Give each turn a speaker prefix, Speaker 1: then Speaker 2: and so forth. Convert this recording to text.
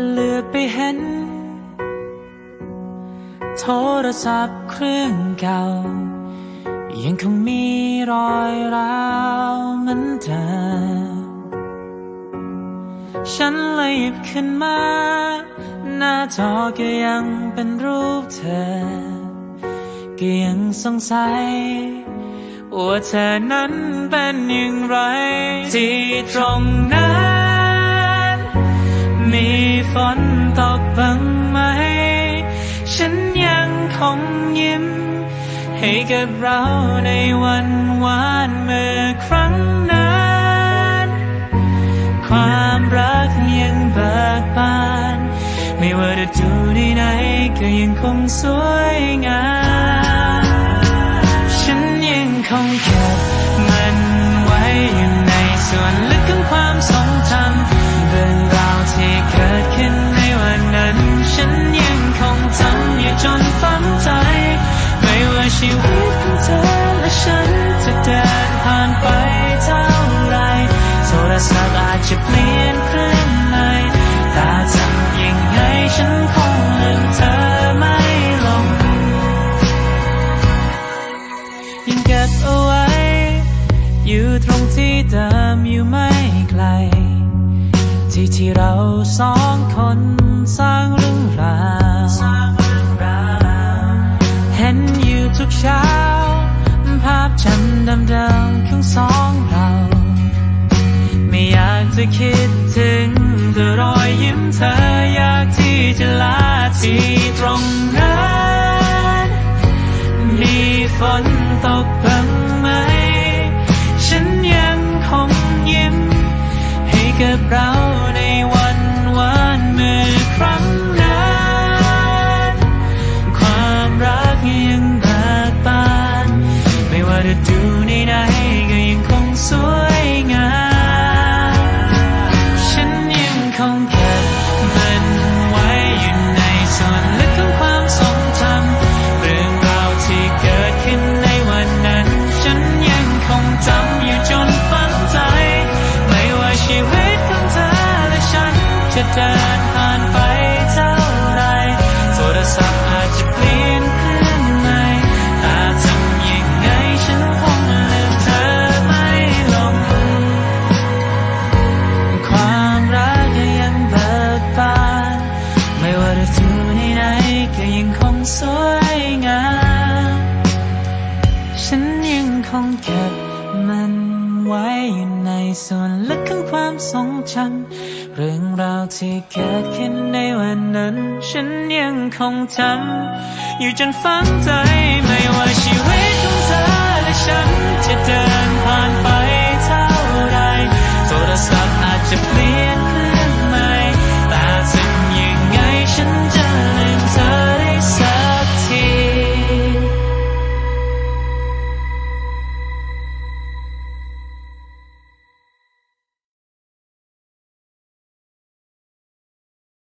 Speaker 1: เหลือไปเห็น โทรศัพท์เครื่องเก่า ยังคงมีรอยร้าวเหมือนเดิมฉันเลยหยิบขึ้นมา หน้าจอก็ยังเป็นรูปเธอ ก็ยังสงสัย ว่าเธอนั้นเป็นอย่างไร ที่ตรงนั้น มีฝนตกบ้างไหม ฉันยังคงยิ้ม ให้กับเราในวันวานเมื่อครั้งนั้น ความรักยังเบิกบาน ไม่ว่าจะดูที่ไหนก็ยังคงสวยงาม จจะเปลี่ยนเครื่องใหม่แต่ทำยังไงฉันคงลืมเธอไม่ลง ยังเก็บเอาไว้ อยู่ตรงที่เดิมอยู่ไม่ไกล ที่ที่เราสองคนสร้างเรื่องราว จะคิดถึงแต่รอยยิ้มเธออยากที่จะลาที่ตรงนั้นมีฝนตกบ้างไหม ฉันยังคงยิ้ม ให้กับเราในวันวานเมื่อครั้งนั้นความรักยังบิกบาน ไม่ว่าจะดูในไหนก็ยังคงสวย มันไว้อยู่ในส่วนลึกของความทรงจำเรื่องราวที่เกิดขึ้นในวันนั้น ฉันยังคงจำอยู่จนฝังใจ ไม่ว่าชีวิตของเธอและฉันจะเดินผ่านไปเท่าไรโทรศัพท์อาจจะเปลี่ยน คงเก็บมันไว้อยู่ในส่วนลึกของความทรงจำเรื่องราวที่เกิดขึ้นในวันนั้น ฉันยังคงจำอยู่จนฝังใจไม่ว่าชีวิตของเธอและฉันจะเดิน